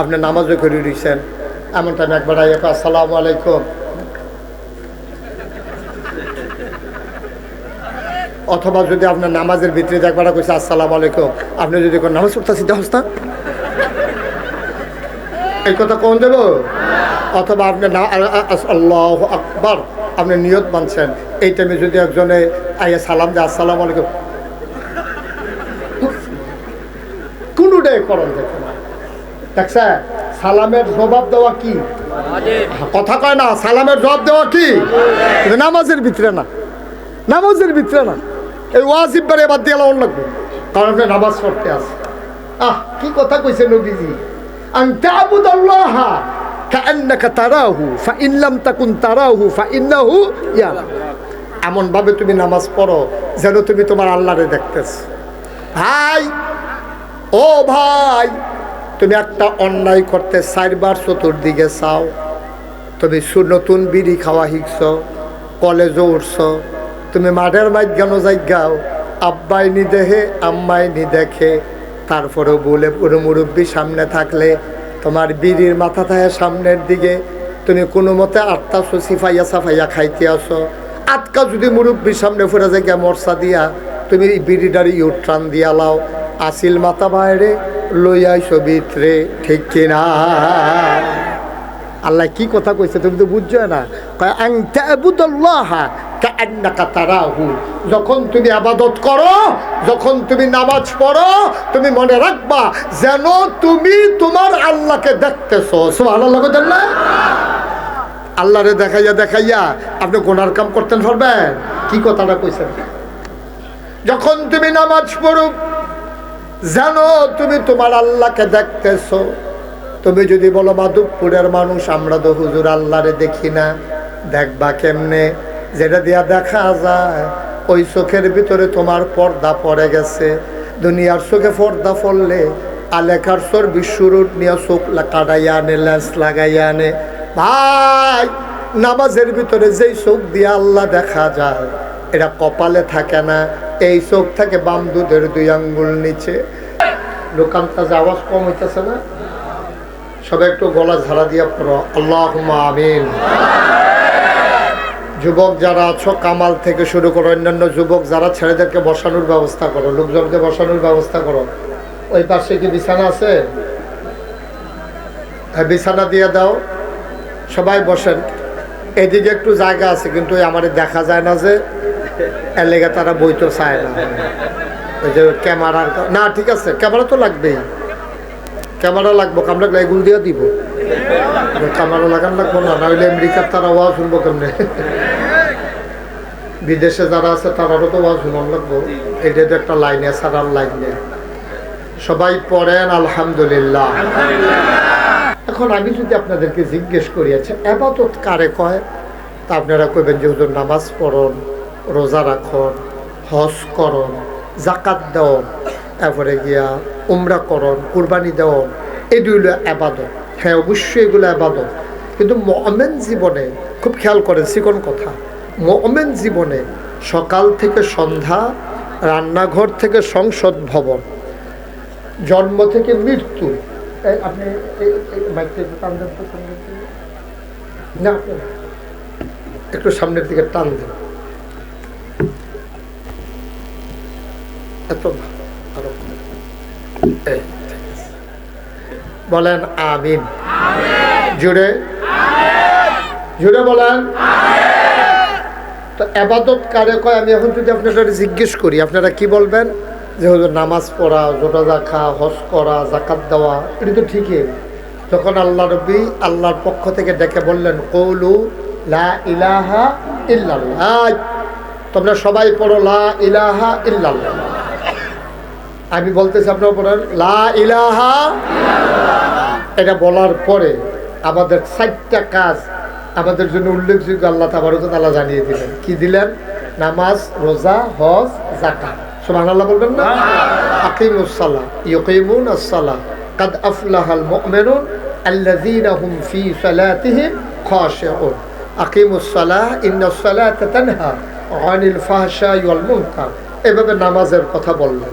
আপনি নামাজও করে দিয়েছেন এমন টাইম একবার আইয়া আসসালামু আলাইকুম। অথবা যদি আপনার নামাজের ভিতরে একবার কইছে, আসসালামু আলাইকুম। আপনি যদি কোন, নামাজ পড়তেছি না এই কথা কোন দেব? অথবা আপনি আল্লাহ আকবার, আপনি নিয়ত মানছেন। এই টাইমে যদি একজনে আইয়া সালাম দেয়, আসসালামু আলাইকুম। কোনোটাই করণ দেখে না দেখছে সালামের জবাব দেওয়া কি? কথা কয় না, সালামের জবাব দেওয়া কি? নামাজের ভিতরে না। নামাজের ভিতরে না। এই ওয়াজিব বারে বাদ দিয়ে লাউন লাগবে। কারণ নামাজ পড়তে আছে। আহ, কি কথা কইছে নবীজি? আন তা'বুদাল্লাহ কাআন্নাকা তারাহু, ফাইন লাম তাকুন তারাহু, ফাইন্নাহু ইয়ারা এমন ভাবে তুমি নামাজ পড়ো যেন তুমি তোমার আল্লাহরে দেখতেছ। ভাই, ও ভাই তুমি একটা অন্যায় করতে চারবার চতুর্দিকে চাও, তুমি নতুন বিড়ি খাওয়া শিখছ, কলেজও উঠছ, তুমি মাঠের মাঝখানো যাইগাও আব্বাই নি দেখে, আম্মাই নি দেখে, তারপরেও বলে পুরো মুরব্বী সামনে থাকলে তোমার বিড়ির মাথা থাকে সামনের দিকে, তুমি কোনো মতে আটটা সিফাইয়া সাফাইয়া খাইতে আসো। আটকা যদি মুরব্বীর সামনে ফুরে যায় গিয়া মরসা দিয়া, তুমি বিড়িটার ইউট্রান দিয়া লাও। আসিল মাথা বাইরে লইয়াইছো ভিতরে ঠিক কিনা? আল্লাহ কি কথা কইছে তুমি তো বুঝছ না। যখন তুমি আবাদত করো, যখন তুমি নামাজ পড়ো, তুমি মনে রাখবা যেন তুমি তোমার আল্লাহকে দেখতেছো। কইতেন না? আল্লাহরে দেখাইয়া দেখাইয়া আপনি গোনার কাম করতেন পারবেন কি কথাটা কইছেন? যখন তুমি নামাজ পড়ো জানো, তুমি তোমার আল্লাহকে দেখতেছো। তুমি যদি বলো, মাধবপুরের মানুষ, আমরা তো হুজুর আল্লাহরে দেখি না। দেখবা কেমনে? যেটা দিয়া দেখা যায়, ওই চোখের ভিতরে তোমার পর্দা পড়ে গেছে। দুনিয়ার চোখে পর্দা পড়লে আলেখার সর বিশ্বরূপ নিয়ে চোখ কাটাইয়া আনে লেন্স লাগাইয়া আনে। ভাই, নামাজের ভিতরে যেই চোখ দিয়ে আল্লাহ দেখা যায়, এটা কপালে থাকে না। এই চোখ থাকে বাম দুধের দুই আঙ্গুল নিচে। লোকান্তা যে আওয়াজ কম হইতেছে না? সবাই একটু গলা ঝাড়া দিয়ে পড়ো। আল্লাহ আমিন। যুবক যারা আছো, কামাল থেকে শুরু করো অন্যান্য যুবক যারা, ছেলেদেরকে বসানোর ব্যবস্থা করো, লোকজনকে বসানোর ব্যবস্থা করো। ওই পাশে কি বিছানা আছে? হ্যাঁ বিছানা দিয়ে দাও। সবাই বসেন। এদিকে একটু জায়গা আছে, কিন্তু আমার দেখা যায় না যে এর তারা বই তো চায় না। ওই যে ক্যামেরার না, ঠিক আছে, ক্যামেরা তো লাগবেই। ক্যামেরা লাগবো আমরা এগুল দিয়ে দিব। ক্যামেরা লাগান লাগবো না, নাহলে আমেরিকার তারা ওয়া শুনব কেমনে? বিদেশে যারা আছে তারারও তো ওয়া শুনান লাগবো। এটা তো একটা লাইনে, সারার লাইনে। সবাই পড়েন, আলহামদুলিল্লাহ। এখন আমি যদি আপনাদেরকে জিজ্ঞেস করি আচ্ছা এবাদত কারে কয়? তা আপনারা কইবেন যে হুজুর নামাজ পড়ন। রোজা রাখন হজ করন জাকাত দেওয়ন তারপরে গিয়া উমরা করন কুরবানি দেওয়ন এগুলো আবাদত। হ্যাঁ অবশ্যই এগুলো আবাদত। কিন্তু মমেন জীবনে খুব খেয়াল করেন চিকন কথা। মমেন জীবনে সকাল থেকে সন্ধ্যা, রান্নাঘর থেকে সংসদ ভবন, জন্ম থেকে মৃত্যু। আপনি না। একটু সামনের দিকে টান দেন। এত। বলেন আমিন। জুড়ে। জুড়ে বলেন। তো আবাদত কারে কয়? আমি এখন যদি আপনারা জিজ্ঞেস করি, আপনারা কি বলবেন? যে হুজুর নামাজ পড়া জোটা রাখা হজ করা জাকাত দেওয়া, এটা তো ঠিকই। যখন আল্লাহ রবি আল্লাহর পক্ষ থেকে ডেকে বললেন, কৌলু লা ইলাহা তোমরা সবাই পড়ো লা ইলাহা ইল্লাল্লাহ। আমি বলতেছি আপনারা পড়েন লা ইলাহা এটা বলার পরে আমাদের চারটা কাজ আমাদের জন্য উল্লেখযোগ্য আল্লাহ তাবারক আল্লাহ জানিয়ে দিলেন। কি দিলেন? নামাজ রোজা হজ জাকাত সুবহান আল্লাহ বলবেন না? আকিমুস সালাহ ইউকিমুন আস-সালাহ কাদ আফলাহাল মুমিনুন আল্লাযীনা হুম ফি সালাতিহিম খাশিউন। আকিমুস সালাহ ইন্নাস সালাতা তানহা আনিল ফাহশাই ওয়াল মুনকার। এভাবে নামাজের কথা বললেন।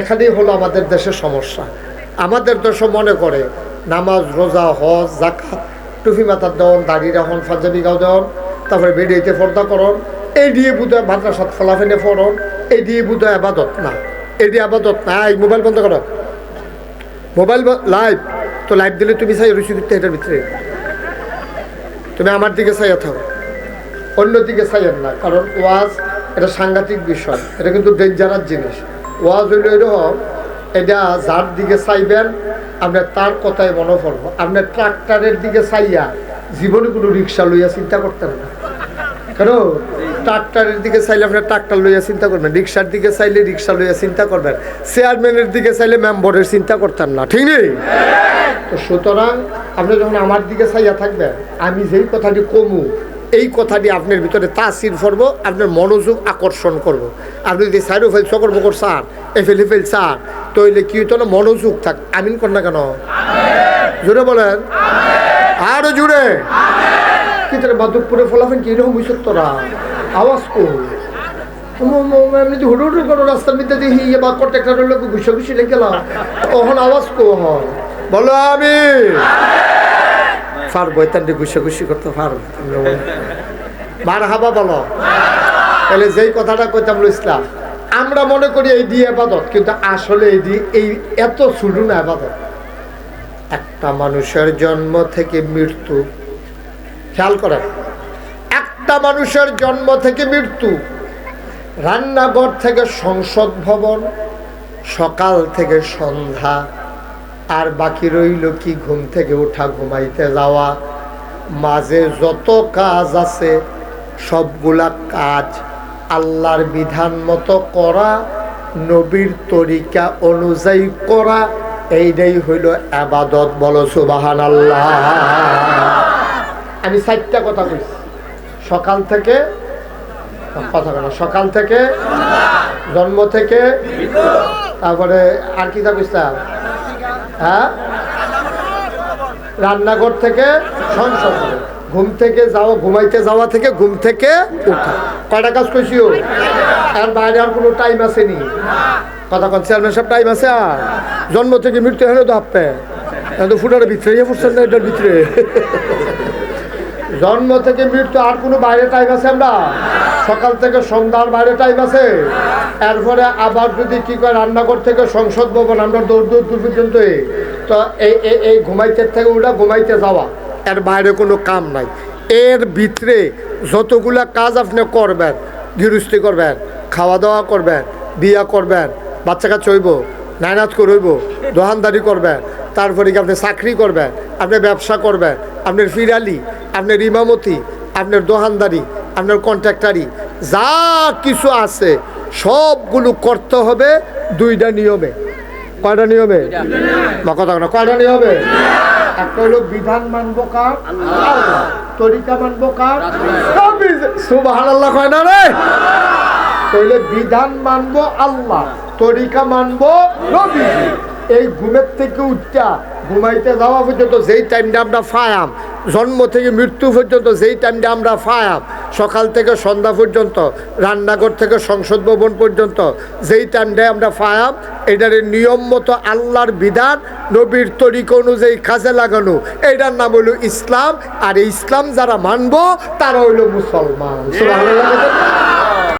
এখানেই হলো আমাদের দেশের সমস্যা। আমাদের দেশে মনে করে, নামাজ, রোজা, হজ জাকাত টুফি মাথার দেওয়ান দাঁড়িয়ে রাখুন ফাজাবি গাও দেওয়ান তারপরে বেডিয়েতে পর্দা করন, এই দিয়ে বুধয় মাদ্রাসাত ফলাফেনে পড়ন, এই দিয়ে বুধয় আবাদত না, এই দিয়ে আবাদত না। এই মোবাইল বন্ধ করো। মোবাইল লাইভ তো লাইভ দিলে তুমি চাই রুচি করতে এটার ভিতরে। তুমি আমার দিকে চাইয়া থাকো। অন্য দিকে চাইয়েন না, কারণ ওয়াজ এটা সাংঘাতিক বিষয়। এটা কিন্তু ডেঞ্জারাস জিনিস। ওয়াজ হইল এরকম এটা যার দিকে চাইবেন আপনার তার কথায় মনে পড়ব আপনার ট্রাক্টরের দিকে চাইয়া জীবনে কোনো রিক্সা লইয়া চিন্তা করতেন না। কেন? ট্রাক্টরের দিকে চাইলে আপনার ট্রাক্টর লইয়া চিন্তা করবেন, রিক্সার দিকে চাইলে রিক্সা লইয়া চিন্তা করবেন, চেয়ারম্যানের দিকে চাইলে মেম্বরের চিন্তা করতেন না, ঠিক নেই? তো সুতরাং আপনি যখন আমার দিকে চাইয়া থাকবেন, আমি যেই কথাটি কমু এই কথাটি আপনার ভিতরে তাসির করব আপনার মনোযোগ আকর্ষণ করব। আপনি যদি সাইড ফেল সকর বকর চান এফেল ফেল চান তৈলে কি হইতো না, মনোযোগ থাক। আমিন কর না কেন? জোরে বলেন। আরও জুড়ে কি তোর মাধবপুরে ফলাফেন কি এরকম হইছ তোরা? আওয়াজ কো এমনি হুড়ু করো দেখি বা লোক তখন আওয়াজ আমি পারব এতান ঘুষে করতে পারব মার হাবা বলো। তাহলে যেই কথাটা কইতাম ইসলাম। আমরা মনে করি এই দিয়ে আবাদত, কিন্তু আসলে এই দিয়ে এই এত শুরু না আবাদত। একটা মানুষের জন্ম থেকে মৃত্যু। খেয়াল করেন, একটা মানুষের জন্ম থেকে মৃত্যু। রান্নাঘর থেকে সংসদ ভবন, সকাল থেকে সন্ধ্যা। আর বাকি রইল কি ঘুম থেকে ওঠা ঘুমাইতে যাওয়া। মাঝে যত কাজ আছে, সবগুলা কাজ আল্লাহর বিধান মতো করা, নবীর তরিকা অনুযায়ী করা, এইটাই হইল আবাদত। বলো সুবাহান আল্লাহ আমি চারটা কথা কইছি। সকাল থেকে, কথা কেন সকাল থেকে, জন্ম থেকে, তারপরে আর কি তা হ্যাঁ? রান্নাঘর থেকে সংসদ ঘুম থেকে যাওয়া ঘুমাইতে যাওয়া থেকে ঘুম থেকে উঠা। কয়টা কাজ কইছিও আর বাইরে আর কোনো টাইম আসেনি কথা কন চেয়ারম্যান সব টাইম আছে আর? জন্ম থেকে মৃত্যু হলে তো হাপ্পে ফুটার ভিতরে ফুটছেন না এটার ভিতরে? জন্ম থেকে মৃত্যু, আর কোনো বাইরে টাইম আছে আমরা সকাল থেকে সন্ধ্যার বাইরে টাইম আছে এরপরে আবার যদি কি করে রান্নাঘর থেকে সংসদ ভবন, আমরা দৌড় দৌড় দূর পর্যন্ত। তো এই এই ঘুমাইতে থেকে ওটা ঘুমাইতে যাওয়া, এর বাইরে কোনো কাম নাই এর ভিতরে যতগুলা কাজ আপনি করবেন, গৃহস্থী করবেন খাওয়া দাওয়া করবেন, বিয়া করবেন বাচ্চা কাচ্চা হইব নায়নাত করইব দোকানদারি করবেন, তারপরে কি আপনি চাকরি করবেন, আপনি ব্যবসা করবেন আপনার ফিরালি, আপনার ইমামতি, আপনার দোহানদারি, আপনার কন্ট্রাক্টারি, যা কিছু আছে, সবগুলো করতে হবে দুইটা নিয়মে। কয়টা নিয়মে? কথা না কয়টা নিয়মে? একটা হলো বিধান মানবো কার। তরিকা মানবো কার? কয় না রে? তাহলে বিধান মানবো আল্লাহ, তরিকা মানবো নবী। এই ঘুমের থেকে উঠটা ঘুমাইতে যাওয়া পর্যন্ত যেই টাইমটা আমরা ফায়াম, জন্ম থেকে মৃত্যু পর্যন্ত যেই টাইমটা আমরা ফায়াম, সকাল থেকে সন্ধ্যা পর্যন্ত, রান্নাঘর থেকে সংসদ ভবন পর্যন্ত, যেই টাইমটায় আমরা ফায়াম, এটার নিয়ম মতো আল্লাহর বিধান, নবীর তরিকা অনুযায়ী কাজে লাগানো এটার নাম হলো ইসলাম, আর ইসলাম যারা মানব, তারা হইল মুসলমান?